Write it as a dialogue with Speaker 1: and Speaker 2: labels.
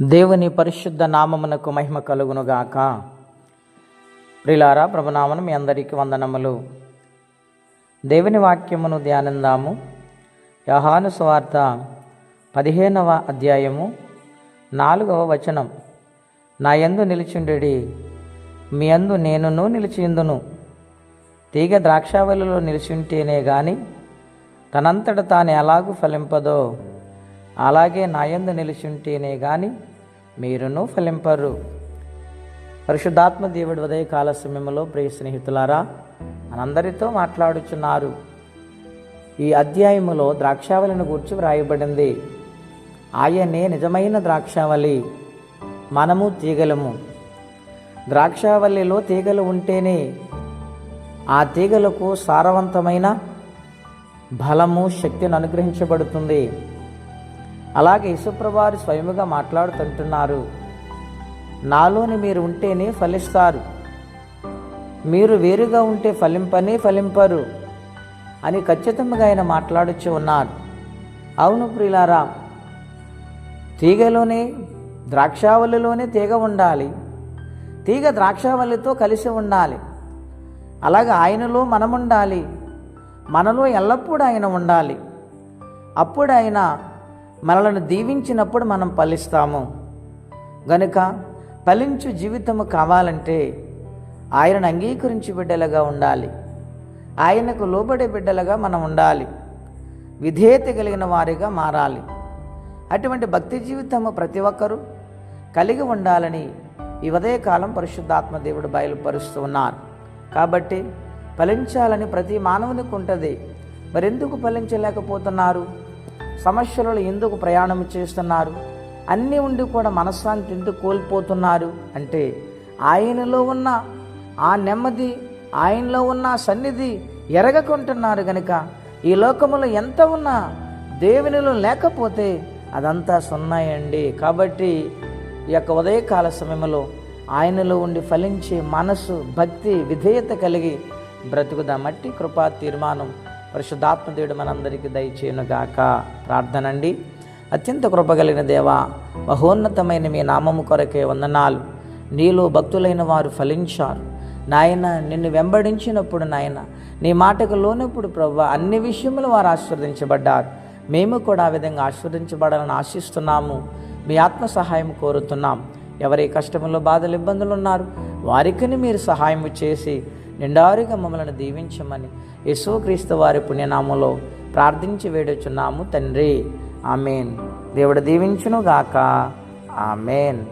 Speaker 1: దేవుని పరిశుద్ధ నామమునకు మహిమ కలుగునుగాక. ప్రిలారా ప్రభునామను మీ అందరికీ వందనములు. దేవుని వాక్యమును ధ్యానిందాము. యహాను సువార్త పదిహేనవ అధ్యాయము నాలుగవ వచనం. నా యందు నిలిచిండెడి మీ యందు నేనును నిలిచిందును తీగ ద్రాక్షావళిలో నిలిచింటేనే గాని తనంతట తాను ఎలాగూ ఫలింపదో అలాగే నాయందు నిలిచుంటేనే గాని మీరును ఫలింపరు. పరిశుద్ధాత్మ దేవుడి ఉదయకాల సమయంలో ప్రియ స్నేహితులారా మనందరితో మాట్లాడుచున్నారు. ఈ అధ్యాయములో ద్రాక్షావళిని గూర్చి వ్రాయబడింది. ఆయనే నిజమైన ద్రాక్షావళి మనము తీగలము. ద్రాక్షావల్లిలో తీగలు ఉంటేనే ఆ తీగలకు సారవంతమైన బలము శక్తిని అనుగ్రహించబడుతుంది. అలాగే యేసుప్రభువారు స్వయముగా మాట్లాడుతుంటున్నారు. నాలోని మీరు ఉంటేనే ఫలిస్తారు. మీరు వేరుగా ఉంటే ఫలింపనే ఫలింపరు అని ఖచ్చితంగా ఆయన మాట్లాడుచు ఉన్నారు. అవును ప్రిలారా తీగలోనే ద్రాక్షావళిలోనే తీగ ఉండాలి. తీగ ద్రాక్షావళితో కలిసి ఉండాలి. అలాగే ఆయనలో మనం ఉండాలి మనలో ఎల్లప్పుడూ ఆయన ఉండాలి. అప్పుడు ఆయన మనలను దీవించినప్పుడు మనం ఫలిస్తాము. గనుక ఫలించు జీవితము కావాలంటే ఆయనను అంగీకరించి బిడ్డలుగా ఉండాలి. ఆయనకు లోబడే బిడ్డలుగా మనం ఉండాలి. విధేయత కలిగిన వారిగా మారాలి. అటువంటి భక్తి జీవితము ప్రతి ఒక్కరూ కలిగి ఉండాలని ఈ ఉదయకాలం పరిశుద్ధాత్మ దేవుడు బయలుపరుస్తూ ఉన్నారు. కాబట్టి ఫలించాలని ప్రతి మానవునికి ఉంటుంది. మరెందుకు ఫలించలేకపోతున్నారు? సమస్యలలో ఎందుకు ప్రయాణం చేస్తున్నారు? అన్నీ ఉండి కూడా మనశ్శాంతి ఎందుకు కోల్పోతున్నారు? అంటే ఆయనలో ఉన్న ఆ నెమ్మది ఆయనలో ఉన్న సన్నిధి ఎరగకుంటున్నారు గనుక ఈ లోకములో ఎంత ఉన్నా దేవునిలో లేకపోతే అదంతా సున్నాయండి. కాబట్టి ఈ యొక్క ఉదయకాల సమయంలో ఆయనలో ఉండి ఫలించే మనసు భక్తి విధేయత కలిగి బ్రతుకుదామట్టి కృపా తీర్మానం. పరిశుద్ధాత్మదేవుడు మనందరికీ దయచేయునుగాక. ప్రార్థన అండి అత్యంత కృపగలిగిన దేవా మహోన్నతమైన మీ నామము కొరకే వందనాలు. నీలో భక్తులైన వారు ఫలించారు. నాయన నిన్ను వెంబడించినప్పుడు నాయన నీ మాటకు లోనప్పుడు ప్రభు అన్ని విషయములు వారు ఆశీర్వదించబడ్డారు. మేము కూడా ఆ విధంగా ఆశీర్వదించబడాలని ఆశిస్తున్నాము. మీ ఆత్మ సహాయం కోరుతున్నాం. ఎవరి కష్టంలో బాధలు ఇబ్బందులు ఉన్నారు వారికని మీరు సహాయం చేసి నిండారుగా మమ్మల్ని దీవించమని యశోక్రీస్తు వారి పుణ్యనామంలో ప్రార్థించి వేడుచున్నాము తండ్రి. ఆమెన్. దేవుడు దీవించునుగాక. ఆమెన్.